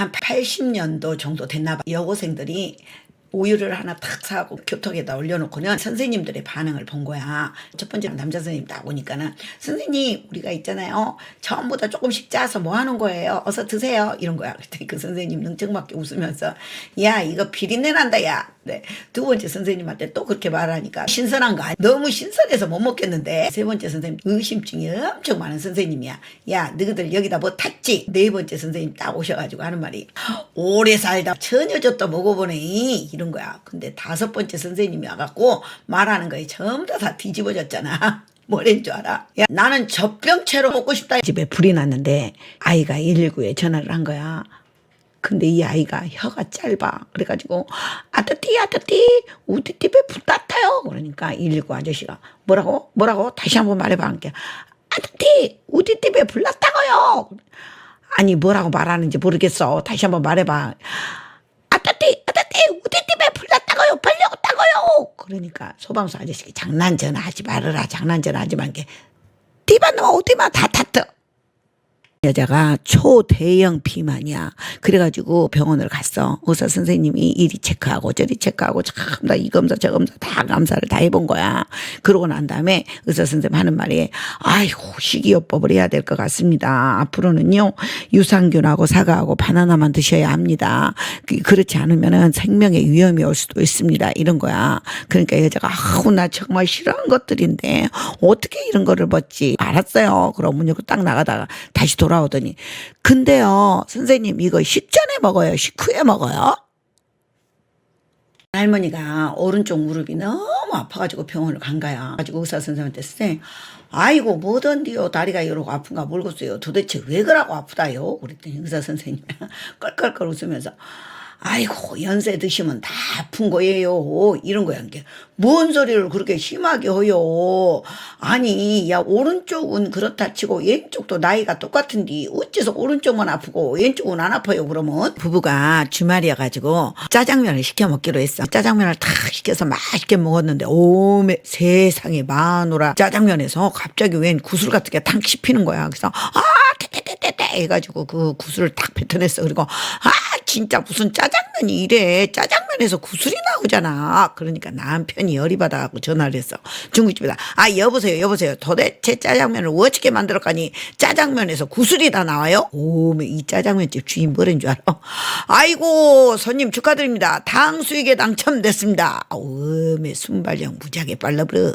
한 80년도 정도 됐나 봐. 여고생들이 우유를 하나 탁 사고 교통에다 올려놓고는 선생님들의 반응을 본 거야. 첫 번째 남자 선생님 딱 오니까는 선생님 우리가 있잖아요. 전부 다 조금씩 짜서 뭐 하는 거예요? 어서 드세요. 이런 거야. 그랬더니 그 선생님 능청맞게 웃으면서 야 이거 비린내 난다 야. 네. 두 번째 선생님한테 또 그렇게 말하니까 신선한 거 아니- 너무 신선해서 못 먹겠는데 세 번째 선생님 의심증이 엄청 많은 선생님이야. 야 너희들 여기다 뭐 탔지? 네 번째 선생님 딱 오셔가지고 하는 말이 오래 살다 처녀젓도 먹어보네 이런 거야. 근데 다섯 번째 선생님이 와갖고 말하는 거에 전부 다, 다 뒤집어졌잖아. 뭐랬는 줄 알아? 야, 나는 젖병채로 먹고 싶다. 집에 불이 났는데 아이가 119에 전화를 한 거야. 근데 이 아이가 혀가 짧아. 그래가지고, 우리 집에 불 땄다요. 그러니까 119 아저씨가, 뭐라고? 뭐라고? 다시 한번 말해봐. 함께. 아뜨띠, 우리 집에 불 났다고요. 아니, 뭐라고 말하는지 모르겠어. 다시 한번 말해봐. 아따띠, 아따띠, 우리 집에 불 났다고요. 빨리 오다고요. 그러니까 소방서 아저씨가 장난 전화하지 말아라. 장난 전화하지 말게. 디바 너 어디마 다 탔어. 여자가 초대형 비만이야. 그래가지고 병원을 갔어. 의사 선생님이 이리 체크하고 저리 체크하고 참 다 이 검사 저 검사 다 감사를 다 해본 거야. 그러고 난 다음에 의사 선생님 하는 말이 아이고 식이요법을 해야 될 것 같습니다. 앞으로는요 유산균하고 사과하고 바나나만 드셔야 합니다. 그- 그렇지 않으면은 생명에 위험이 올 수도 있습니다. 이런 거야. 그러니까 여자가 아우 나 정말 싫어하는 것들인데 어떻게 이런 거를 먹지? 알았어요. 그럼 문 열고 딱 나가다가 다시 돌아 오더니 근데요 선생님 이거 식전에 먹어요 식후에 먹어요 할머니가 오른쪽 무릎이 너무 아파가지고 병원을 간 거야. 가지고 의사 선생님한테 쓰 아이고 뭐던디요 다리가 이러고 아픈가 모르겠어요. 도대체 왜 그러고 아프다요? 그랬더니 의사 선생님이 껄껄껄 웃으면서 아이고 연세 드시면 다 아픈 거예요. 이런 거야. 이게 뭔 소리를 그렇게 심하게 해요. 아니 야 오른쪽은 그렇다 치고 왼쪽도 나이가 똑같은데 어째서 오른쪽만 아프고 왼쪽은 안 아파요 그러면 부부가 주말이어 가지고 짜장면을 시켜 먹기로 했어. 짜장면을 탁 시켜서 맛있게 먹었는데 오메 세상에 마누라 짜장면에서 갑자기 웬 구슬 같은 게 탕 씹히는 거야. 그래서 아 떼떼떼떼떼 해가지고 그 구슬을 딱 뱉어냈어. 그리고 아 진짜 무슨 짜장면이 이래 짜장면에서 구슬이 나오잖아. 그러니까 남편이 열이 받아갖고 전화를 했어. 중국집에다 아 여보세요 여보세요 도대체 짜장면을 어떻게 만들었까니 짜장면에서 구슬이 다 나와요? 오메 이 짜장면집 주인 뭐라는 줄 알아? 아이고 손님 축하드립니다. 당수익에 당첨됐습니다. 오메 순발력 무지하게 빨라버려.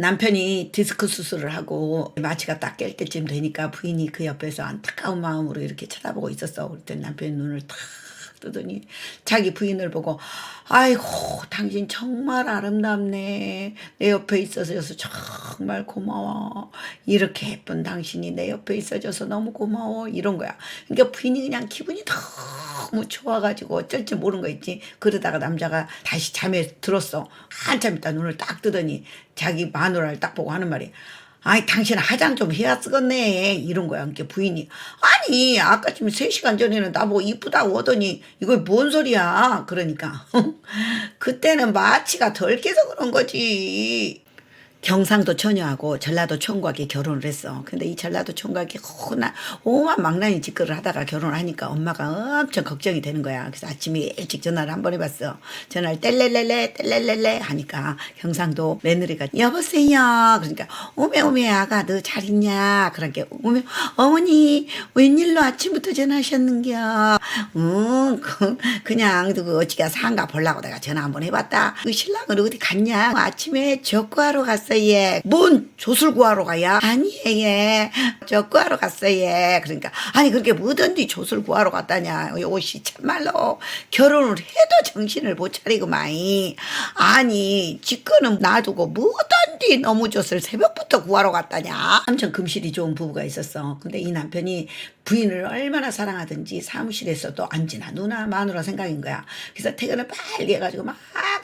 남편이 디스크 수술을 하고 마취가 딱 깰 때쯤 되니까 부인이 그 옆에서 안타까운 마음으로 이렇게 쳐다보고 있었어. 그랬더니 남편이 눈을 탁 뜨더니 자기 부인을 보고 아이고 당신 정말 아름답네. 내 옆에 있어줘서 정말 고마워. 이렇게 예쁜 당신이 내 옆에 있어줘서 너무 고마워. 이런 거야. 그러니까 부인이 그냥 기분이 너무 좋아가지고 어쩔 줄 모르는 거 있지. 그러다가 남자가 다시 잠에 들었어. 한참 있다 눈을 딱 뜨더니 자기 마누라를 딱 보고 하는 말이 아이 당신 화장 좀 해야 쓰겠네. 이런 거야. 그러니까 부인이. 아니 아까쯤 3시간 전에는 나보고 이쁘다고 하더니 이거 뭔 소리야? 그러니까. 그때는 마취가 덜 깨서 그런 거지 경상도 처녀하고 전라도 총각이 결혼을 했어. 근데 이 전라도 총각이 호나 오만 망나니 짓거리를 하다가 결혼을 하니까 엄마가 엄청 걱정이 되는 거야. 그래서 아침에 일찍 전화를 한 번 해봤어. 전화를 뗄레레레 뗄레레레 하니까 경상도 며느리가 여보세요. 그러니까 오메 오메 아가 너 잘 있냐? 그러니까 오메 어머니 웬일로 아침부터 전화하셨는겨? 응 그, 그냥 그 어찌가 상가 보려고 내가 전화 한 번 해봤다. 그 신랑은 어디 갔냐? 아침에 젖구하러 갔어 얘. 뭔 젖을 구하러 가야? 아니 얘. 젖구하러 갔어 얘. 그러니까 아니 그렇게 뭐든지 젖을 구하러 갔다냐? 요것이 참말로 결혼을 해도 정신을 못 차리고 마이. 아니 직거는 놔두고 뭐든지 너무 젖을 새벽부터 구하러 갔다냐? 엄청 금실이 좋은 부부가 있었어. 근데 이 남편이 부인을 얼마나 사랑하든지 사무실에서도 안지나 누나 마누라 생각인 거야. 그래서 퇴근을 빨리 해가지고 막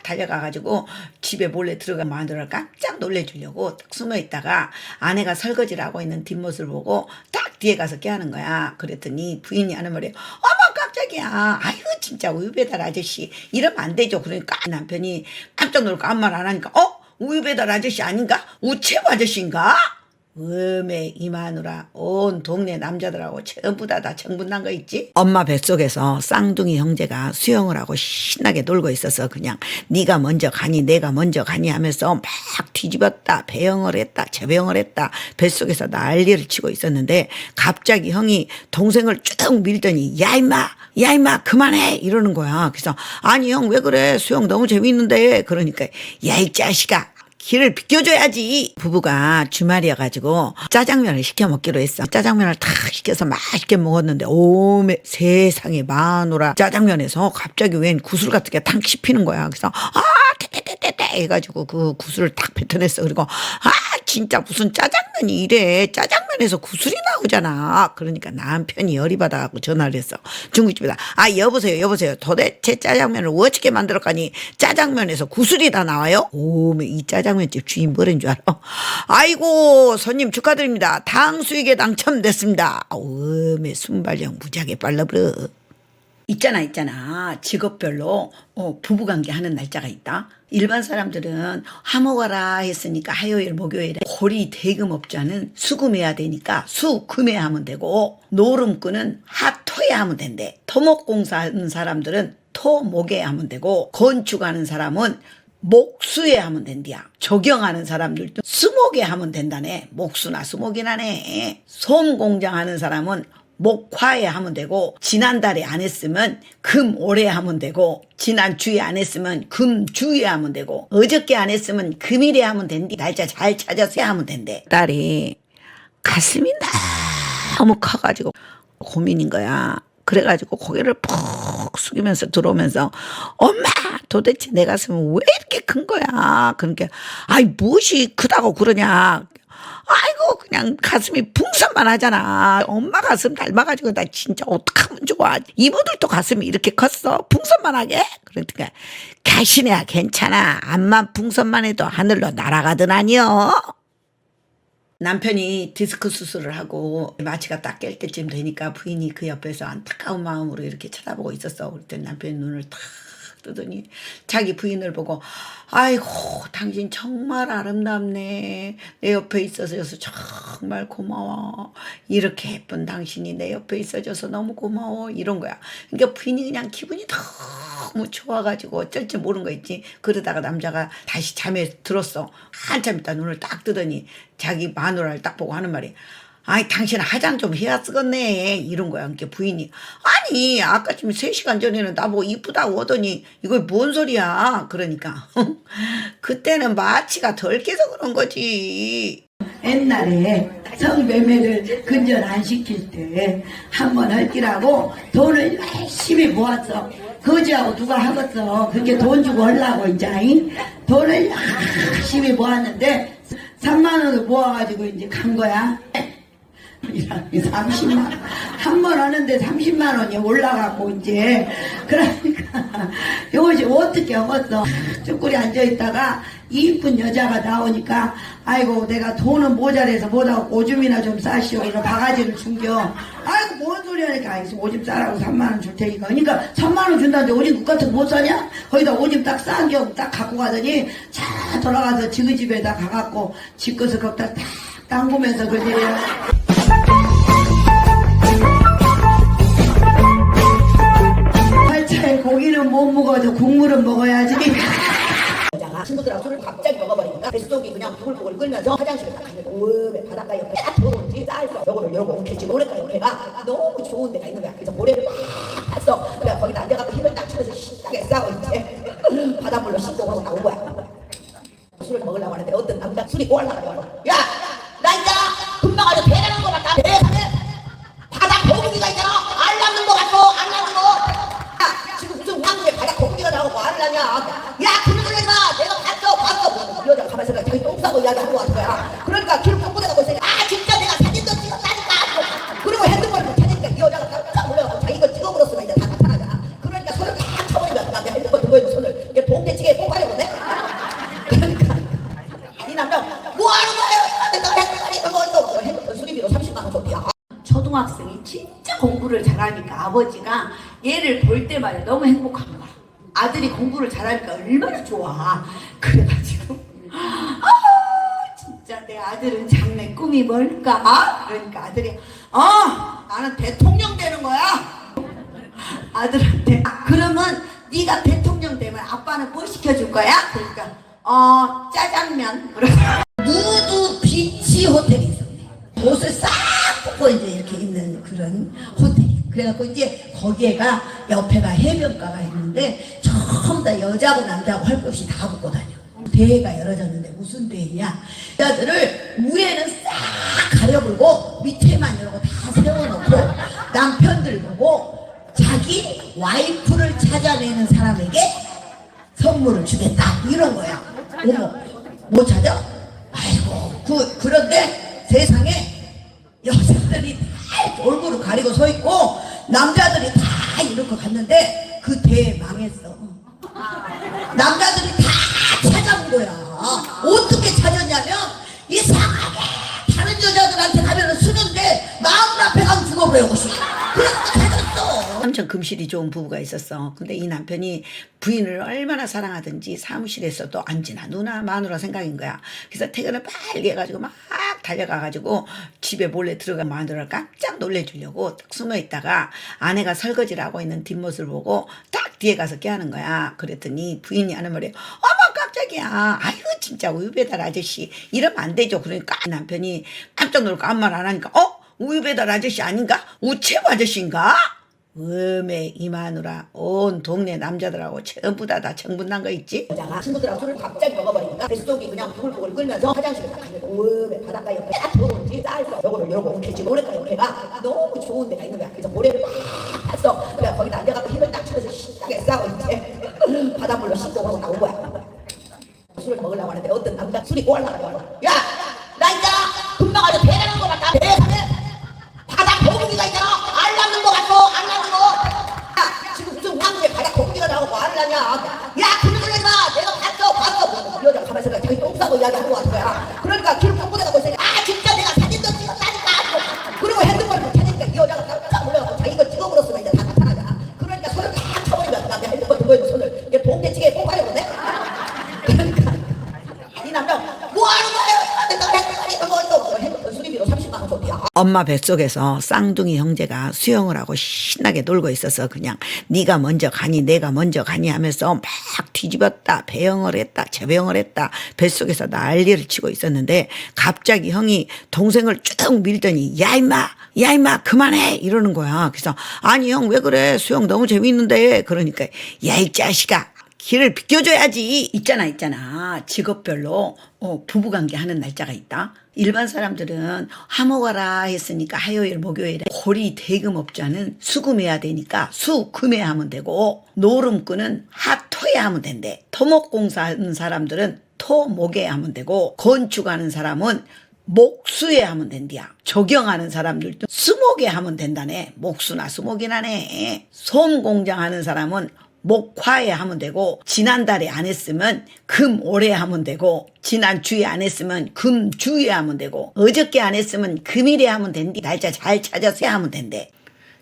달려가가지고 집에 몰래 들어가 마누라를 깜짝 놀래주려고 딱 숨어 있다가 아내가 설거지를 하고 있는 뒷모습을 보고 딱 뒤에 가서 깨하는 거야. 그랬더니 부인이 하는 말이 어머 깜짝이야. 아이고 진짜 우유 배달 아저씨 이러면 안 되죠. 그러니까 남편이 깜짝 놀고 아무 말 안 하니까 어? 우유 배달 아저씨 아닌가? 우체부 아저씨인가? 음에 이마누라 온 동네 남자들하고 전부 다 다 정분난 거 있지? 엄마 뱃속에서 쌍둥이 형제가 수영을 하고 신나게 놀고 있어서 그냥 네가 먼저 가니 내가 먼저 가니 하면서 막 뒤집었다 배영을 했다 재배영을 했다 뱃속에서 난리를 치고 있었는데 갑자기 형이 동생을 쭉 밀더니 야 임마! 야 임마! 그만해! 이러는 거야. 그래서 아니 형 왜 그래? 수영 너무 재밌는데. 그러니까 야 이 자식아 길을 비켜줘야지. 부부가 주말이어가지고 짜장면을 시켜 먹기로 했어. 짜장면을 탁 시켜서 맛있게 먹었는데 오메 세상에 마누라 짜장면에서 갑자기 웬 구슬 같은 게 탕 씹히는 거야. 그래서 아 떼떼떼떼떼 해가지고 그 구슬을 탁 뱉어냈어. 그리고 아 진짜 무슨 짜장면이 이래. 짜장면에서 구슬이 나오잖아. 그러니까 남편이 열이 받아갖고 전화를 했어. 중국집에다. 아 여보세요 여보세요. 도대체 짜장면을 어떻게 만들었까니 짜장면에서 구슬이 다 나와요? 오메 이 짜장면집 주인 뭐라는 줄 알아? 아이고 손님 축하드립니다. 당수익에 당첨됐습니다. 오메 순발력 무지하게 빨라버려. 있잖아 있잖아 직업별로 어, 부부관계 하는 날짜가 있다 일반 사람들은 하모가라 했으니까 화요일 목요일에 고리 대금업자는 수금해야 되니까 수금해 하면 되고 노름꾼은 하토에 하면 된대 토목공사 하는 사람들은 토목에 하면 되고 건축하는 사람은 목수에 하면 된디야. 조경하는 사람들도 수목에 하면 된다네. 목수나 수목이나네. 솜 공장 하는 사람은 목화에 하면 되고 지난달에 안 했으면 금 올해 하면 되고 지난주에 안 했으면 금주에 하면 되고 어저께 안 했으면 금일에 하면 된디 날짜 잘 찾아서 하면 된대. 딸이 가슴이 너무 커가지고 고민인 거야. 그래가지고 고개를 푹 숙이면서 들어오면서 엄마 도대체 내 가슴은 왜 이렇게 큰 거야? 그러니까 아이 무엇이 크다고 그러냐 아이고 그냥 가슴이 풍선만 하잖아. 엄마 가슴 닮아가지고 나 진짜 어떡하면 좋아. 이모들도 가슴이 이렇게 컸어. 풍선만 하게? 그러니까 가시네야 괜찮아. 암만 풍선만 해도 하늘로 날아가든 아니여. 남편이 디스크 수술을 하고 마취가 딱 깰 때쯤 되니까 부인이 그 옆에서 안타까운 마음으로 이렇게 쳐다보고 있었어. 그때 남편이 눈을 탁 뜨더니 자기 부인을 보고 아이고 당신 정말 아름답네. 내 옆에 있어서 정말 고마워. 이렇게 예쁜 당신이 내 옆에 있어줘서 너무 고마워. 이런 거야. 그러니까 부인이 그냥 기분이 너무 좋아가지고 어쩔 줄 모르는 거 있지. 그러다가 남자가 다시 잠에 들었어. 한참 있다 눈을 딱 뜨더니 자기 마누라를 딱 보고 하는 말이 아이, 당신 화장 좀 해야 쓰겠네. 이런 거야. 그러니까 부인이. 아니, 아까 지금 3시간 전에는 나보고 이쁘다고 하더니, 이거 뭔 소리야. 그러니까. 그때는 마취가 덜 깨서 그런 거지. 옛날에 성매매를 근절 안 시킬 때 한 번 할기라고 돈을 열심히 모았어. 거지하고 누가 하겠어. 그게 돈 주고 하려고 이제 잉? 돈을 열심히 모았는데 3만 원을 모아가지고 이제 간 거야. 30만 한 번 하는데 30만 원이 올라가고 이제 그러니까 요것이 어떻게 하겠어? 쭈꾸리 앉아있다가 이쁜 여자가 나오니까 아이고 내가 돈은 모자라서 못하고 오줌이나 좀 싸시오. 이런 바가지를 준겨. 아이고 뭔 소리 하니까. 아이고 오줌 싸라고 3만원 줄 테니까. 그러니까 3만원 준다는데 오줌 국 같은 거못 싸냐? 거기다 오줌 딱 싼 경우 딱 갖고 가더니 차 돌아가서 지그 집에다 가갖고 집 것을 거기다 딱 담그면서 그지 팔차에 고기는 못 먹어도 국물은 먹어야지. 여자가 친구들하고 술을 갑자기 먹어버리니까 뱃속이 그냥 부글부글 끓면서 화장실에 딱 갔는데 오메 바닷가 옆에 딱 들어오는지 쌀서 요거를 열고 이렇게 모래가 옆에가 너무 좋은 데가 있는 거야. 그래서 모래를 막 봤어. 그래 거기다 앉아갖고 힘을 딱 주면서 신나게 싸고 이제. 바닷물로 씻고 하고 나온 거야. 술을 먹으려고 하는데 어떤 남자 술이 하는 거야 야나 이제 금방 아주 배라는 있으니까 자기 똥 싸고 이야기하는 거 같은 거야. 그러니까 길을 못 보내고 있으니까 아 진짜 내가 사진도 찍었다니까. 그리고 핸드폰을 찾으니까 이 여자가 깜짝 놀라고 자기 걸 찍어버렸으면 이제 다 나타나잖아 그러니까 손을 다 쳐버리면 남자 핸드폰 들고 있는 손을 이게 봉대찌개에 뽑아내거든 그러니까. 이 남자 뭐 하는 거야 내가 핸드폰 있어 핸드폰 수리비로 30만 원 줬대야. 초등학생이 진짜 공부를 잘하니까 아버지가 얘를 볼 때마다 너무 행복한 거야. 아들이 공부를 잘하니까 얼마나 좋아. 그래가지고 꿈이 뭘까? 그러니까 아들이 어 나는 대통령 되는 거야. 아들한테 아, 그러면 네가 대통령 되면 아빠는 뭐 시켜줄 거야? 그러니까 어 짜장면. 누드 비치 호텔이 있었네. 옷을 싹 벗고 이제 이렇게 있는 그런 호텔이. 그래갖고 이제 거기에가 옆에가 해변가가 있는데 전부 다 여자고 남자고 할 것 없이 다 붙고 다녀. 대회가 열어졌는데 무슨 대회냐? 여자들을 위에는 찾아내는 사람에게 선물을 주겠다 이런 거야. 어머, 뭐 찾아? 아이고, 그 그런데 세상에 여자들이 다 얼굴을 가리고 서 있고 남자들이 다 이렇게 갔는데 그 대회 망했어. 남자들이 다 찾아온 거야. 어떻게 찾았냐면 이상하게 다른 여자들한테 가면 은 쓰는데 마음 앞에 가면 죽어버려. 엄청 금실이 좋은 부부가 있었어. 근데 이 남편이 부인을 얼마나 사랑하든지 사무실에서도 안지나 누나 마누라 생각인 거야. 그래서 퇴근을 빨리 해가지고 막 달려가가지고 집에 몰래 들어가 마누라를 깜짝 놀래주려고 딱 숨어 있다가 아내가 설거지를 하고 있는 뒷모습을 보고 딱 뒤에 가서 깨하는 거야. 그랬더니 부인이 하는 말이 어머 깜짝이야. 아이고 진짜 우유 배달 아저씨 이러면 안 되죠. 그러니까 남편이 깜짝 놀고 아무 말 안 하니까 어? 우유 배달 아저씨 아닌가? 우체부 아저씨인가? 음에 이마누라. 온 동네 남자들하고 전부 다 다 정분난 거 있지? 여자가 친구들하고 술을 갑자기 먹어버리니까 뱃속이 그냥 부글부글 끓면서 화장실에 딱 가니까 왜 바닷가 옆에 딱 들어오는지 쌀서 요거를 이렇게 지금 모래가 옆에가 너무 좋은 데가 있는 거야. 그래서 모래를 막 봤어. 그래 거기다 앉아갖고 힘을 딱 쳐서 신나게 싸고 이제. 바닷물로 씻고 그러고 나온 거야. 술을 먹으려고 하는데 어떤 남자 술이 꼬알라가지고 야나 이제 금방 아주 배나 있으니까 자기 엄마 뱃속에서 쌍둥이 형제가 수영을 하고 신나게 놀고 있어서 그냥 네가 먼저 가니 내가 먼저 가니 하면서 막 뒤집었다 배영을 했다 재배영을 했다 뱃속에서 난리를 치고 있었는데 갑자기 형이 동생을 쭉 밀더니 야 임마 야 임마 그만해. 이러는 거야. 그래서 아니 형 왜 그래? 수영 너무 재밌는데. 그러니까 야 이 자식아 길을 비켜줘야지. 있잖아, 있잖아. 직업별로 어, 부부관계 하는 날짜가 있다. 일반 사람들은 화목하라 했으니까 화요일, 목요일에 고리 대금업자는 수금해야 되니까 수금해 하면 되고 노름꾼은 하토에 하면 된대. 토목공사 하는 사람들은 토목에 하면 되고 건축하는 사람은 목수에 하면 된디야. 조경하는 사람들도 수목에 하면 된다네. 목수나 수목이나네. 솜 공장 하는 사람은 목화에 하면 되고 지난달에 안 했으면 금올해 하면 되고 지난주에 안 했으면 금주에 하면 되고 어저께 안 했으면 금일에 하면 된디 날짜 잘 찾아서 하면 된대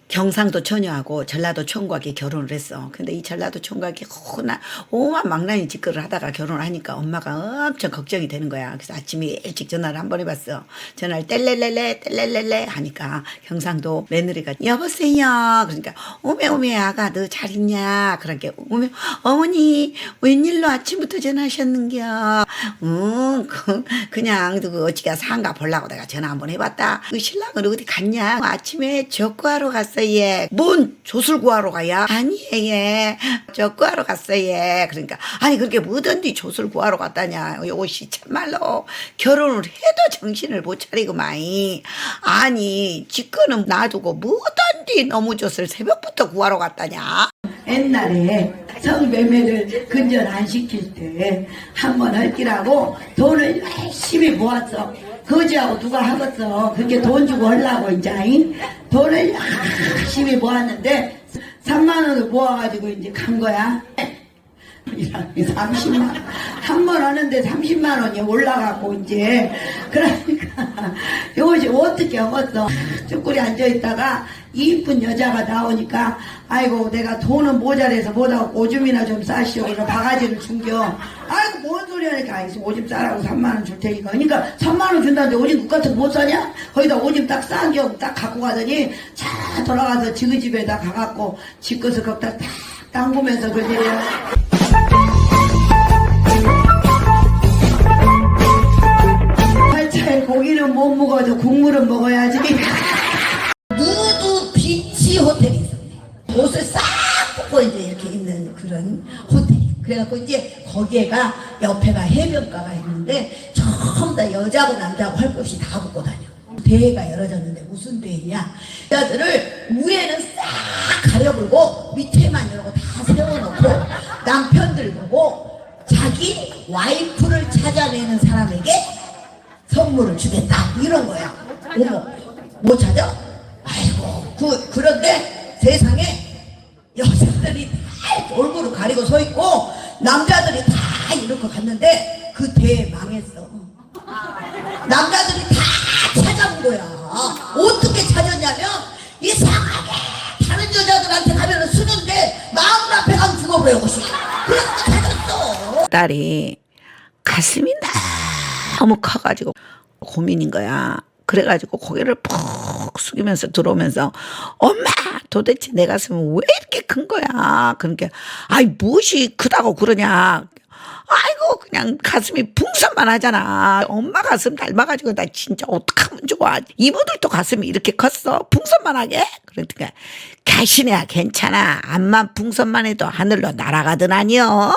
경상도 처녀하고 전라도 총각이 결혼을 했어. 근데 이 전라도 총각이 호나 오만 망나니 짓거리를 하다가 결혼을 하니까 엄마가 엄청 걱정이 되는 거야. 그래서 아침에 일찍 전화를 한 번 해봤어. 전화를 뗄레레레 뗄레레레 하니까 경상도 며느리가 여보세요. 그러니까 오메 오메 아가 너 잘 있냐? 그러니까 오메 어머니 웬일로 아침부터 전화하셨는겨? 응, 그, 그냥 그 어찌가 상가 보려고 내가 전화 한 번 해봤다. 그 신랑은 어디 갔냐? 아침에 젖구하러 갔어 얘. 뭔 젖을 구하러 가야? 아니 얘. 젖구하러 갔어 얘. 그러니까 아니 그렇게 뭐든지 젖을 구하러 갔다냐? 요것이 참말로 결혼을 해도 정신을 못 차리고 마이. 아니 지금은 놔두고 뭐든지 너무 젖을 새벽부터 구하러 갔다냐? 옛날에 성매매를 근절 안 시킬 때 한 번 할기라고 돈을 열심히 모았어. 거지하고 누가 하겠어. 그렇게 돈 주고 하려고 이제 잉? 돈을 열심히 모았는데 3만 원을 모아가지고 이제 간 거야. 30만 한 번 하는데 30만 원이 올라가고 이제 그러니까 이것이 어떻게 하겠어 쭈꾸리 앉아 있다가 이쁜 여자가 나오니까 아이고 내가 돈은 모자라서 못하고 오줌이나 좀 싸시오. 그래서 바가지를 준겨. 아이고 뭔 소리 하니까 아이 오줌 싸라고 3만원 줄 테니까. 그러니까 3만원 준다는데 오줌 국 같은 거못 사냐? 거기다 오줌 딱 싼겨 딱 갖고 가더니 차 돌아가서 지그 집에다 가갖고 집 것을 거기다 딱 담그면서 그러더래요 팔차에 고기는 못 먹어도 국물은 먹어야지 비치 호텔이 있었네. 옷을 싹 벗고 이제 이렇게 있는 그런 호텔. 그래갖고 이제 거기에가 옆에가 해변가가 있는데 전부 다 여자고 남자고 할 것 없이 다 벗고 다녀. 대회가 열어졌는데 무슨 대회냐? 여자들을 위에는 싹 가려불고 밑에만 이러고 다 세워놓고 남편들 보고 자기 와이프를 찾아내는 사람에게 선물을 주겠다 이런 거야. 어머, 못 찾아? 그 그런데 세상에 여자들이 다 얼굴을 가리고 서 있고 남자들이 다 이렇게 갔는데 그 대회 망했어. 남자들이 다 찾아온 거야. 어떻게 찾았냐면 이상하게 다른 여자들한테 가면은 쓰는데 마음 앞에 가면 죽어버려. 그래서 찾았어. 딸이 가슴이 너무 커가지고 고민인 거야. 그래가지고 고개를 푹 숙이면서 들어오면서 엄마 도대체 내 가슴은 왜 이렇게 큰 거야? 그러니까 아이 무엇이 크다고 그러냐? 아이고 그냥 가슴이 풍선만 하잖아. 엄마 가슴 닮아가지고 나 진짜 어떡하면 좋아. 이모들도 가슴이 이렇게 컸어. 풍선만 하게? 그러니까 가시네야 괜찮아. 암만 풍선만 해도 하늘로 날아가든 아니여.